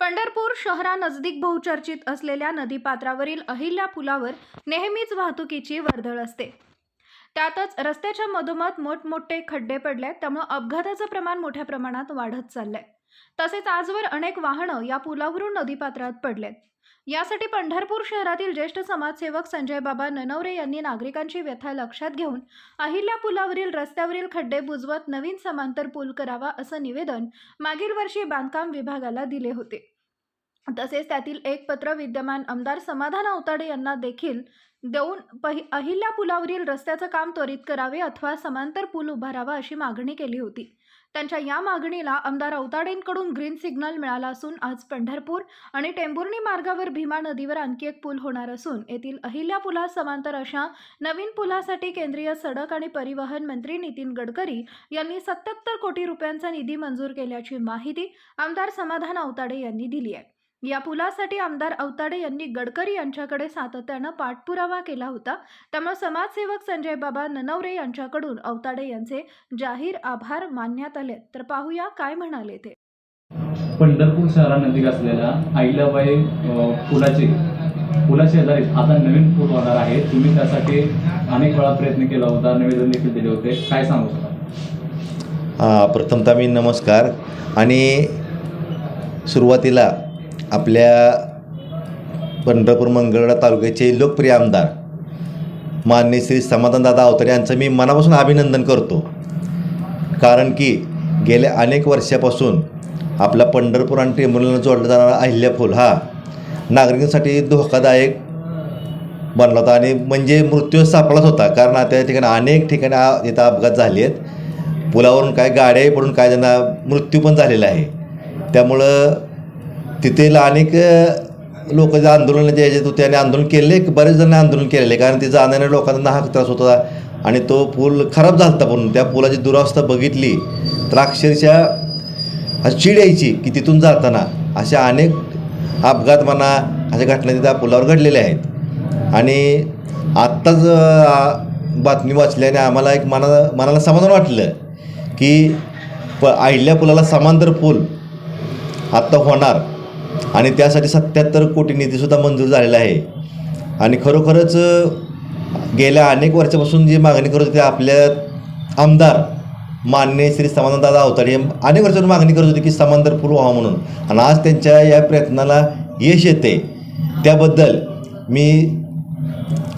पंढरपूर शहरानजदीक बहुचर्चित असलेल्या नदीपात्रावरील अहिल्या पुलावर नेहमीच वाहतुकीची वर्दळ असते. त्यातच रस्त्याच्या मधोमध मोठमोठे खड्डे पडले त्यामुळे अपघाताचं प्रमाण मोठ्या प्रमाणात वाढत चाललंय. तसेच आजवर अनेक वाहनं या पुलावरून नदीपात्रात पडलेत. यासाठी पंढरपूर शहरातील ज्येष्ठ समाजसेवक संजय बाबा ननवरे यांनी नागरिकांची व्यथा लक्षात घेऊन अहिल्या पुलावरील रस्त्यावरील खड्डे बुजवत नवीन समांतर पूल करावा असं निवेदन मागील वर्षी बांधकाम विभागाला दिले होते. तसेच त्यातील एक पत्र विद्यमान आमदार समाधान अवताडे यांना देखील देऊन पहि अहिल्या पुलावरील रस्त्याचं काम त्वरित करावे अथवा समांतर पूल उभारावा अशी मागणी केली होती. त्यांच्या या मागणीला आमदार अवताडेंकडून ग्रीन सिग्नल मिळाला असून आज पंढरपूर आणि टेंभुर्णी मार्गावर भीमा नदीवर आणखी एक पूल होणार असून येथील अहिल्या पुलास समांतर अशा नवीन पुलासाठी केंद्रीय सडक आणि परिवहन मंत्री नितीन गडकरी यांनी सत्याहत्तर कोटी रुपयांचा निधी मंजूर केल्याची माहिती आमदार समाधान अवताडे यांनी दिली आहे. या पुलासाठी आमदार अवताडे यांनी गडकरी यांच्याकडे सातत्यानं पाठपुरावा केला होता. त्यामुळे समाजसेवक संजय बाबा ननवरे यांच्याकडून अवताडे यांचे जाहीर आभार मानण्यात आले. तर पाहूया काय म्हणाले ते. पंढरपूर शहरानजीक असलेल्या अ, पुलाचे पुलाशेजारी आता नवीन पूल होणार आहे. तुम्ही त्यासाठी अनेक वेळा प्रयत्न केला होता निवेदन देखील दिले होते. काय सांगू शकाल हां प्रथमतः मी नमस्कार. आणि सुरुवातीला आपल्या पंढरपूर मंगळवेढा तालुक्याचे लोकप्रिय आमदार मान्य श्री समाधानदादा अवतारे यांचं मी मनापासून अभिनंदन करतो. कारण की गेल्या अनेक वर्षापासून आपला पंढरपूर आणि टेंभुर्णीला जोडला जाणारा अहिल्या पूल हा नागरिकांसाठी धोकादायक बनला होता आणि म्हणजे मृत्यू सापडाच होता. कारण आता त्या ठिकाणी अनेक ठिकाणी इथं अपघात झाले आहेत. पुलावरून काय गाड्याही पडून काय त्यांना मृत्यू पण झालेला आहे. त्यामुळं तिथेला अनेक लोक जे आंदोलनाच्या ह्याच्यात होते आणि आंदोलन केले बरेच जण आंदोलन केलेले कारण ते जाण्याने लोकांना नाहक त्रास होता आणि तो पूल खराब झाला होता पण त्या पुलाची दुरावस्था बघितली तर अक्षरशः चिड चीड यायची की तिथून जाताना अशा अनेक अपघात म्हणा अशा घटना त्या पुलावर घडलेल्या आहेत. आणि आत्ताच बातमी वाचल्याने आम्हाला एक मना मनाला समाधान वाटलं की प अहिल्या पुलाला समांतर पूल आत्ता होणार. आणि त्यासाठी सत्याहत्तर कोटी निधीसुद्धा मंजूर झालेला आहे. आणि खरोखरच गेल्या अनेक वर्षापासून जी मागणी करत होती आपल्या आमदार मान्य श्री समाधानदादा अवताडे अनेक वर्षापासून मागणी करत होती की समांतर पूल व्हावा म्हणून. आणि आज त्यांच्या या प्रयत्नाला यश येते त्याबद्दल मी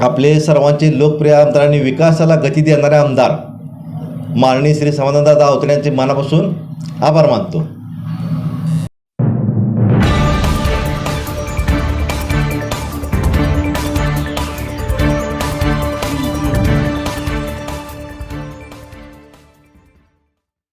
आपले सर्वांचे लोकप्रिय आमदार आणि विकासाला गती देणारे आमदार माननीय श्री समाधानदादा अवताडे यांचे मनापासून आभार मानतो.